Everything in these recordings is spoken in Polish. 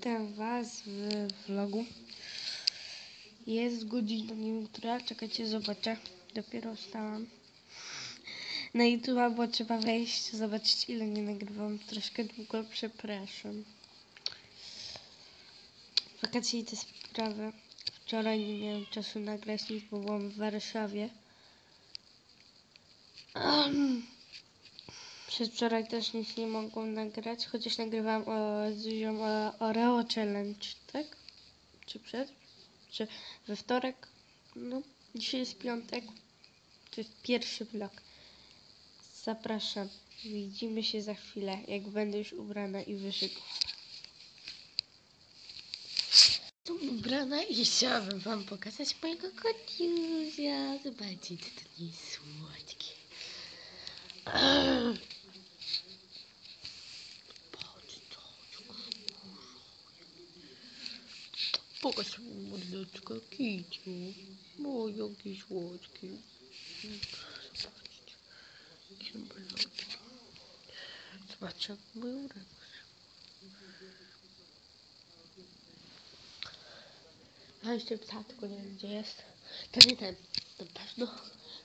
Witam Was w vlogu. Jest godzina, nie wiem która, czekajcie, zobaczę. Dopiero wstałam. Na YouTube bo trzeba wejść, zobaczyć ile nie nagrywam. Troszkę długo, przepraszam. Wakacje i te sprawy. Wczoraj nie miałem czasu nagrać nic, bo byłam w Warszawie. Um. Przedwczoraj też nic nie mogłam nagrać, chociaż nagrywałam o, z Zuzią o Oreo Challenge, tak? Czy przed? Czy we wtorek? No, dzisiaj jest piątek. To jest pierwszy vlog. Zapraszam. Widzimy się za chwilę, jak będę już ubrana i wyszykowana. Tu ubrana i chciałabym wam pokazać mojego kotiuzia. Zobaczcie, to ten jest słodki. Patrz, co, Pokaż mi mordeczka, kiciu. O, jaki słodki. Zobaczcie. Jakie malutki. Zobaczcie, jak moją radość. A jeszcze psa, tylko nie wiem gdzie jest. To nie ten, na pewno.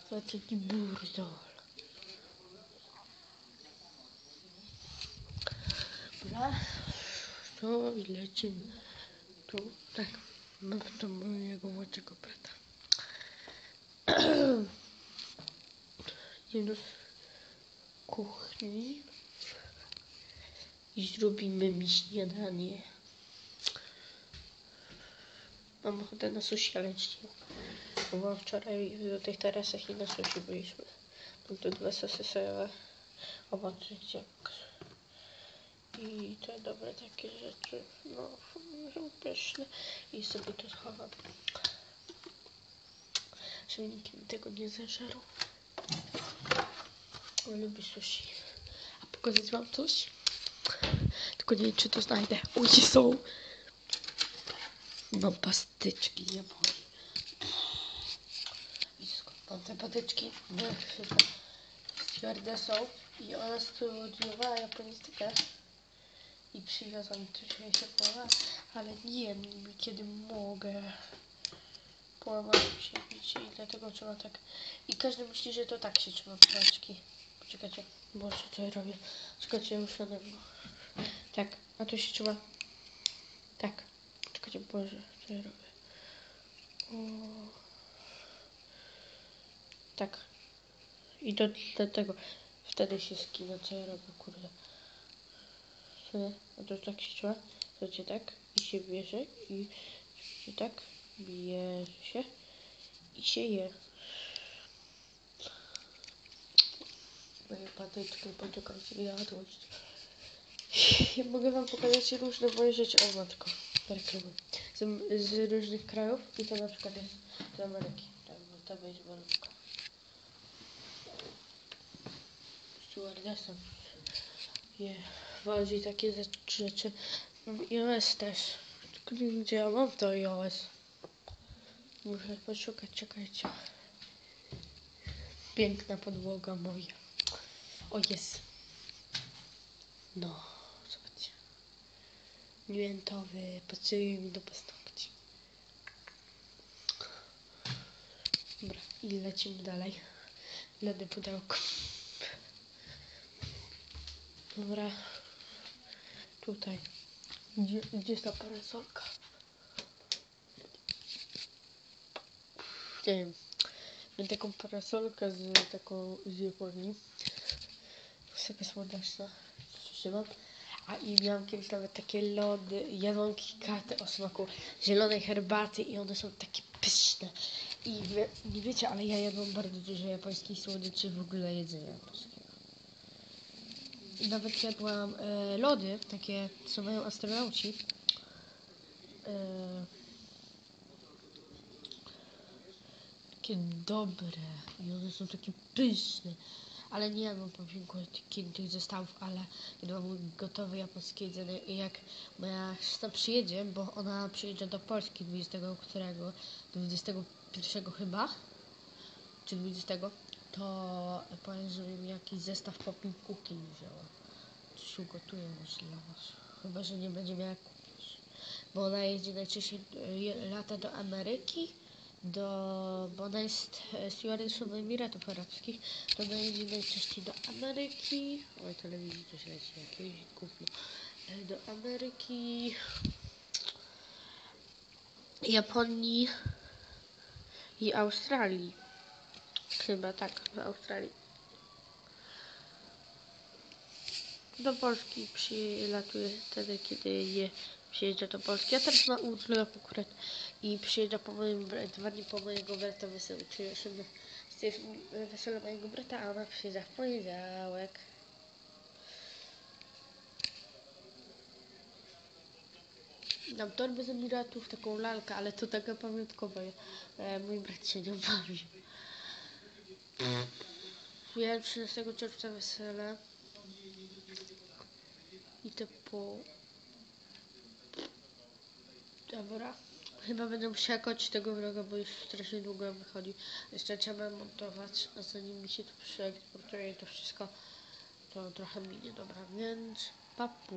Zobaczcie, jaki burdol. Dobra. To i lecimy. Tu, tak. Mam to mojego młodszego brata. Idziemy do kuchni i zrobimy mi śniadanie. Mam ochotę na sushi, ale nie Bo wczoraj do tych tarasach i na sushi byliśmy. Mam tu dwa sosy sojowe, owoce, ciepłe. I te dobre takie rzeczy, no, są pyszne. I sobie to schowam. Żeby nikt mi tego nie zażarł. Ale lubię sushi. A pokazać wam coś? Tylko nie wiem, czy to znajdę. Oj, są! Mam pastyczki, nie skąd mam te patyczki? No, chyba twarde są. I ona studiowała japonistykę i przywiozłam się połamać, ale nie wiem kiedy mogę. Połamałem się i dlatego trzeba tak. I każdy myśli, że to tak się trzyma paczki. Poczekajcie, Boże, co ja robię? Czekajcie, już na. Tak, a tu się trzyma. Tak. Czekajcie, Boże, co ja robię? O. Tak. I do, do tego. Wtedy się skina, co ja robię, kurde sobie, a to tak się to cię tak i się bierze i się tak bierze się i się je. Moje patyczki, poczekajcie, jadłość. Ja mogę wam pokazać różne moje rzeczy. O matko, reklamy. Z, z różnych krajów i to na przykład jest z Ameryki. Tak, bo to jest malutko. Stewardessem. Yeah bardziej takie rzeczy. IOS też. Gdzie ja mam to iOS. Muszę poszukać, czekajcie. Piękna podłoga moja. O, jest. No, zobaczcie. Miętowy, pasuje mi do paznokci. Dobra, i lecimy dalej. Ledy pudełko. Dobra. Tutaj. Gdzie, gdzie jest ta parasolka? Nie wiem. Mam taką parasolkę z taką z Japonii. Sobie słoneczna. Trzymam. A i miałam kiedyś nawet takie lody, jadłam kikaty o smaku zielonej herbaty i one są takie pyszne. I wie, nie wiecie, ale ja jadłam bardzo dużo japońskich słodyczy w ogóle jedzenia nawet jadłam e, lody, takie co mają astronauci. E, takie dobre i one są takie pyszne. Ale nie jadłam po kilku tych zestawów, ale jadłam gotowe japońskie jedzenie i jak moja siostra przyjedzie, bo ona przyjedzie do Polski 20 którego, 21 chyba, czy 20, to powiem, żeby mi jakiś zestaw popping cooking wzięła. Coś ugotuję może dla was. Chyba, że nie będzie miała kupić. bo ona jeździ najczęściej, lata do Ameryki, do, bo ona jest e, stewardessą Emiratów Arabskich, to ona jeździ najczęściej do Ameryki, oj telewizji coś leci, jakieś gówno, E, do Ameryki, Japonii i Australii. Chyba tak, w Australii. Do Polski przylatuje wtedy, kiedy je przyjeżdża do Polski. Ja teraz na urlop akurat i przyjeżdża po moim dwa dni po mojego brata weselu, czyli 18 jest wesele mojego brata, a ona przyjeżdża w poniedziałek. Dam torbę z Emiratów, taką lalkę, ale to taka pamiątkowa. E, mój brat się nią bawił. Miałem 13 czerwca wesele. I to po... Dobra. Chyba będę musiała kończyć tego vloga, bo już strasznie długo wychodzi. Jeszcze trzeba montować, a zanim mi się to przeeksportuje to wszystko, to trochę minie. Dobra, więc papu.